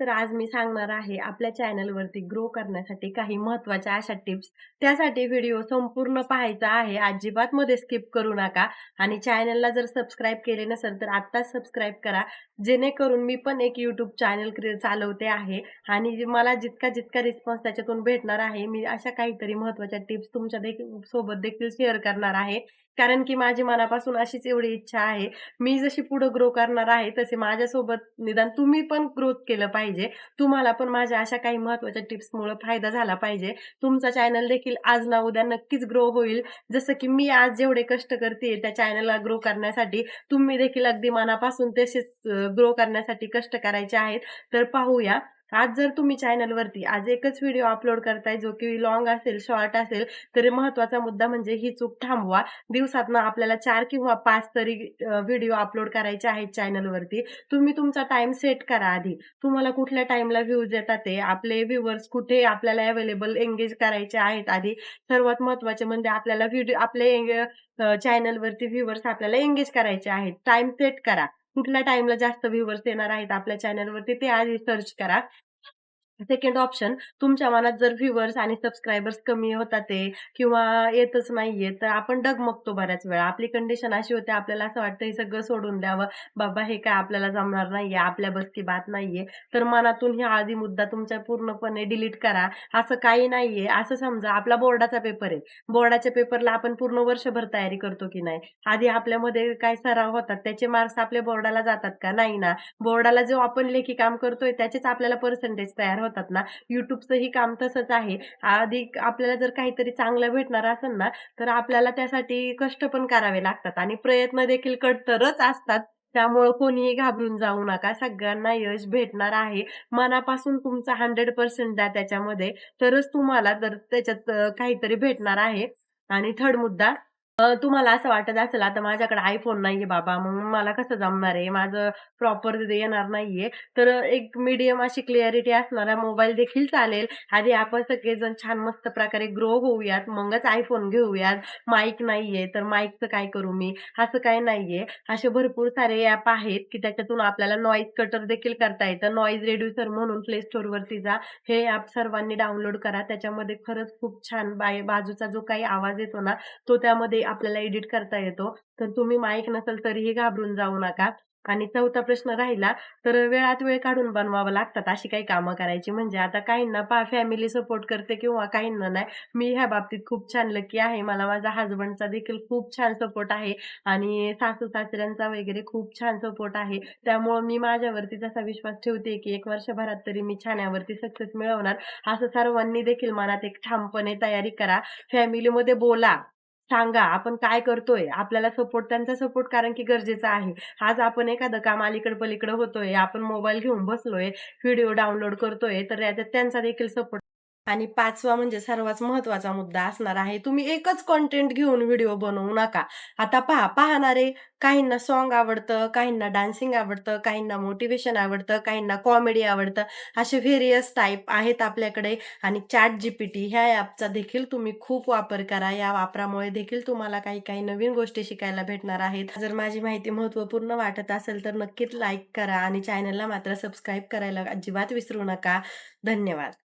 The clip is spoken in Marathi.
तर आज मी सांगणार आहे आपल्या चॅनलवरती ग्रो करण्यासाठी काही महत्त्वाच्या अशा टिप्स. त्यासाठी व्हिडिओ संपूर्ण पाहायचा आहे. अजिबात मध्ये स्किप करू नका आणि चॅनलला जर सबस्क्राईब केले नसेल तर आत्ताच सबस्क्राईब करा. जेणेकरून मी पण एक यूट्यूब चॅनल क्रिए चालवते आहे आणि मला जितका जितका रिस्पॉन्स त्याच्यातून भेटणार आहे, मी अशा काहीतरी महत्त्वाच्या टिप्स तुमच्या देखील सोबत देखील शेअर करणार आहे. कारण की माझी मनापासून अशीच एवढी इच्छा आहे. मी जशी पुढे ग्रो करणार आहे, तसे माझ्यासोबत निदान तुम्ही पण ग्रोथ केलं पाहिजे. पाहिजे तुम्हाला पण माझ्या अशा काही महत्त्वाच्या टिप्समुळे फायदा झाला पाहिजे. तुमचा चॅनल देखील आज ना उद्या नक्कीच ग्रो होईल. जसं की मी आज जेवढे कष्ट करते त्या चॅनलला ग्रो करण्यासाठी, तुम्ही देखील अगदी मनापासून तसेच ग्रो करण्यासाठी कष्ट करायचे आहेत. तर पाहूया. आज जर तुम्ही चॅनलवरती आज एकच व्हिडिओ अपलोड करताय जो की लॉंग असेल, शॉर्ट असेल, तरी महत्त्वाचा मुद्दा म्हणजे ही चूक थांबवा. दिवसातनं आपल्याला चार किंवा पाच तरी व्हिडिओ अपलोड करायचे आहेत चॅनलवरती. तुम्ही तुमचा टाइम सेट करा आधी. तुम्हाला कुठल्या टाईमला व्ह्यूज येतात ते, आपले व्ह्यूअर्स कुठे आपल्याला अवेलेबल एंगेज करायचे आहेत आधी. सर्वात महत्त्वाचे म्हणजे आपल्याला व्हिडिओ आपले चॅनलवरती व्ह्यूअर्स आपल्याला एंगेज करायचे आहेत. टाइम सेट करा. कुठल्या टाइमला जास्त व्ह्यूअर्स येणार आहेत आपल्या चॅनलवरती ते आधी सर्च करा. सेकंड ऑप्शन तुमच्या मनात जर व्ह्युअर्स आणि सबस्क्रायबर्स कमी होतात ते किंवा येतच नाहीये, तर आपण डगमगतो बऱ्याच वेळा. आपली कंडिशन अशी होते आपल्याला असं वाटतं हे सगळं सोडून द्यावं. बाबा हे काय आपल्याला जमणार नाहीये, आपल्या बस की बात नाहीये. तर मनातून ह्या आधी मुद्दा तुमच्या पूर्णपणे डिलीट करा. असं काही नाहीये. असं समजा आपला बोर्डाचा पेपर आहे. बोर्डाच्या पेपरला आपण पूर्ण वर्षभर तयारी करतो की नाही? आधी आपल्यामध्ये काय सराव होतात, त्याचे मार्क्स आपल्या बोर्डाला जातात का? नाही ना. बोर्डाला जो आपण लेखी काम करतोय त्याचेच आपल्याला पर्सेंटेज तयार होतात ना. यूट्यूबचंही काम तसंच आहे. आधी आपल्याला जर काहीतरी चांगलं भेटणार असेल ना, तर आपल्याला त्यासाठी कष्ट पण करावे लागतात आणि प्रयत्न देखील कडतरच असतात. त्यामुळं कोणीही घाबरून जाऊ नका. सगळ्यांना यश भेटणार आहे. मनापासून तुमचा 100% द्या त्याच्यामध्ये, तरच तुम्हाला तर त्याच्यात काहीतरी भेटणार आहे. आणि थर्ड मुद्दा तुम्हाला असं वाटत असेल आता माझ्याकडे आयफोन नाहीये बाबा, मग मला कसं जमणार आहे? माझं प्रॉपर येणार नाहीये. तर एक मीडियम अशी क्लिअरिटी असणारा मोबाईल देखील चालेल. आधी आपण सगळेजण छान मस्त प्रकारे ग्रो होऊयात, मगच आयफोन घेऊयात. माईक नाहीये, तर माईकचं काय करू मी? असं काय नाहीये. असे भरपूर सारे ॲप आहेत, की त्याच्यातून आपल्याला नॉईज कटर देखील करता येतं. नॉईज रेड्युसर म्हणून प्ले Storeवरती जा. हे ॲप सर्वांनी डाउनलोड करा. त्याच्यामध्ये खरंच खूप छान बाय बाजूचा जो काही आवाज येतो ना, तो त्यामध्ये आपल्याला एडिट करता येतो. तर तुम्ही माईक नसेल तरीही घाबरून जाऊ नका. आणि चौथा प्रश्न राहिला, तर वेळात वेळ काढून बनवावं लागतात अशी काही कामं करायची. म्हणजे आता काहींना पा फॅमिली सपोर्ट करते किंवा काहींना नाही. मी ह्या बाबतीत खूप छान लकी आहे. मला माझ्या हजबंडचा देखील खूप छान सपोर्ट आहे आणि सासू-सासऱ्यांचा वगैरे खूप छान सपोर्ट आहे. त्यामुळं मी माझ्यावरती तसा विश्वास ठेवते, की एक वर्षभरात तरी मी छान यावरती सक्सेस मिळवणार. असं सर्वांनी देखील मनात एक ठामपणे तयारी करा. फॅमिलीमध्ये बोला. सांगा आपण काय करतोय. आपल्याला सपोर्ट त्यांचा सपोर्ट कारण की गरजेचा आहे. आज आपण एखादं काम अलीकडं-पलीकडं होतोय, आपण मोबाईल घेऊन बसलोय, व्हिडिओ डाउनलोड करतोय, तर याच्यात त्यांचा देखील सपोर्ट आणि पाचवा म्हणजे सर्वात महत्त्वाचा मुद्दा असणार आहे, तुम्ही एकच कॉन्टेंट घेऊन व्हिडिओ बनवू नका. आता पहा, पाहणारे काहींना सॉन्ग आवडतं, काहींना डान्सिंग आवडतं, काहींना मोटिवेशन आवडतं, काहींना कॉमेडी आवडतं. असे व्हेरियस टाईप आहेत आपल्याकडे आणि चॅट जीपीटी ह्या ॲपचा देखील तुम्ही खूप वापर करा. या वापरामुळे देखील तुम्हाला काही काही नवीन गोष्टी शिकायला भेटणार आहेत. जर माझी माहिती महत्त्वपूर्ण वाटत असेल तर नक्कीच लाईक करा आणि चॅनलला मात्र सबस्क्राईब करायला अजिबात विसरू नका. धन्यवाद.